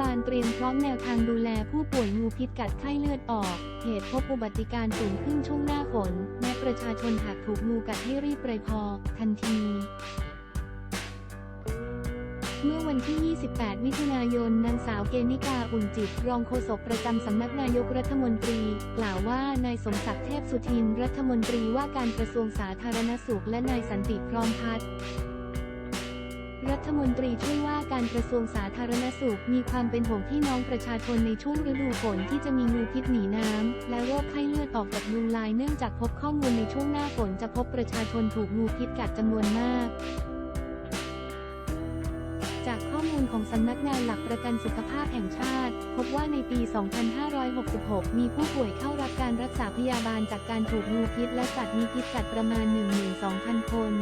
บาลเตรียมพร้อมแนวทางดูแลผู้ป่วยงูพิษกัดไข้เลือดออก เหตุพบอุบัติการสูงขึ้นช่วงหน้าฝนแม้ประชาชนหากถูกงูกัดให้รีบไปพอ ทันทีเมื่อวันที่ 28 มิถุนายน นางสาวเกณิกา อุ่นจิต รองโฆษกประจำสำนักนายกรัฐมนตรี กล่าวว่า นายสมศักดิ์เทพสุทิน รัฐมนตรีว่าการกระทรวงสาธารณสุข และนายสันติพร้อมพัฒน์ รัฐมนตรีช่วยว่าการกระทรวงสาธารณสุข มีความเป็นห่วงพี่น้องประชาชนในช่วงฤดูฝนที่จะมีงูพิษหนีน้ำและโรคไข้เลือดออกกับยุงลายเนื่องจากพบข้อมูลในช่วงหน้าฝนจะพบประชาชนถูกงูพิษกัดจำนวนมากจากข้อมูลของสำนักงานหลักประกันสุขภาพแห่งชาติ พบว่าในปี 2566 มีผู้ป่วยเข้ารับการรักษาพยาบาลจากการถูกงูพิษและสัตว์มีพิษกัดประมาณ 12,000 คน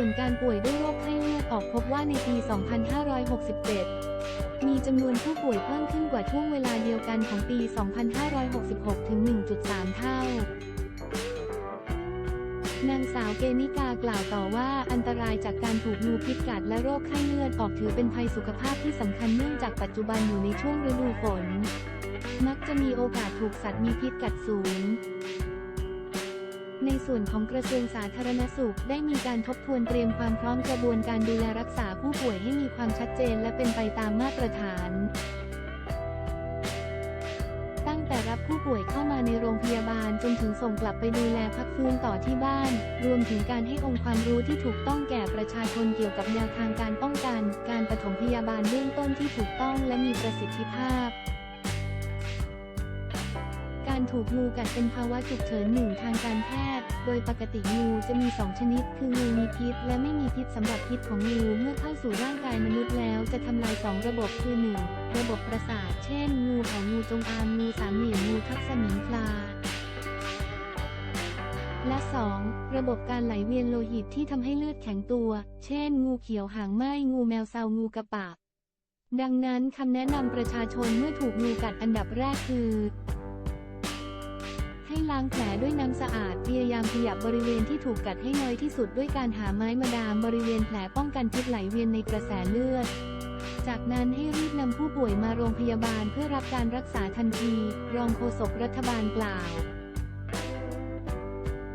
ส่วนการป่วยด้วยโรคไข้เลือดออกพบว่าในปี 2567 มีจำนวนผู้ป่วยเพิ่มขึ้นกว่าช่วงเวลาเดียวกันของปี 2566 ถึง 1.3 เท่านางสาวเกนิกากล่าวต่อว่าอันตรายจากการถูกงูพิษกัดและโรคไข้เลือดออกถือเป็นภัยสุขภาพที่สำคัญเนื่องจากปัจจุบันอยู่ในช่วงฤดูฝน มักจะมีโอกาสถูกสัตว์มีพิษกัดสูง ในส่วนของกระทรวงสาธารณสุข ได้มีการทบทวนเตรียมความพร้อมกระบวนการดูแลรักษาผู้ป่วยให้มีความชัดเจนและเป็นไปตามมาตรฐาน ตั้งแต่รับผู้ป่วยเข้ามาในโรงพยาบาลจนถึงส่งกลับไปดูแลพักฟื้นต่อที่บ้าน รวมถึงการให้องค์ความรู้ที่ถูกต้องแก่ประชาชนเกี่ยวกับแนวทางการป้องกัน การปฐมพยาบาลเบื้องต้นที่ถูกต้องและมีประสิทธิภาพ การถูกงูกัดเป็นภาวะฉุกเฉินหนึ่งทางการแพทย์ โดยปกติงูจะมี 2 ชนิด คืองูมีพิษ และไม่มีพิษสำหรับพิษของงูเมื่อเข้าสู่ร่างกายมนุษย์แล้วจะทำลาย 2 ระบบคือ 1. ระบบประสาท เช่น งูเห่างูจงอางงูสามเหลี่ยมงูทักษมิงปลาและ 2. ระบบการไหลเวียนโลหิตที่ทำให้เลือดแข็งตัว เช่น งูเขียวหางไหม้งูแมวเซางูกระปะดังนั้นคำแนะนำประชาชนเมื่อถูกงูกัดอันดับแรกคือ ให้ล้างแผลด้วยน้ำสะอาด พยายามขยับบริเวณที่ถูกกัดให้น้อยที่สุดด้วยการหาไม้มาดามบริเวณแผลป้องกันพิษไหลเวียนในกระแสเลือด จากนั้นให้รีบนำผู้ป่วยมาโรงพยาบาลเพื่อรับการรักษาทันที รองโฆษกรัฐบาลกล่าว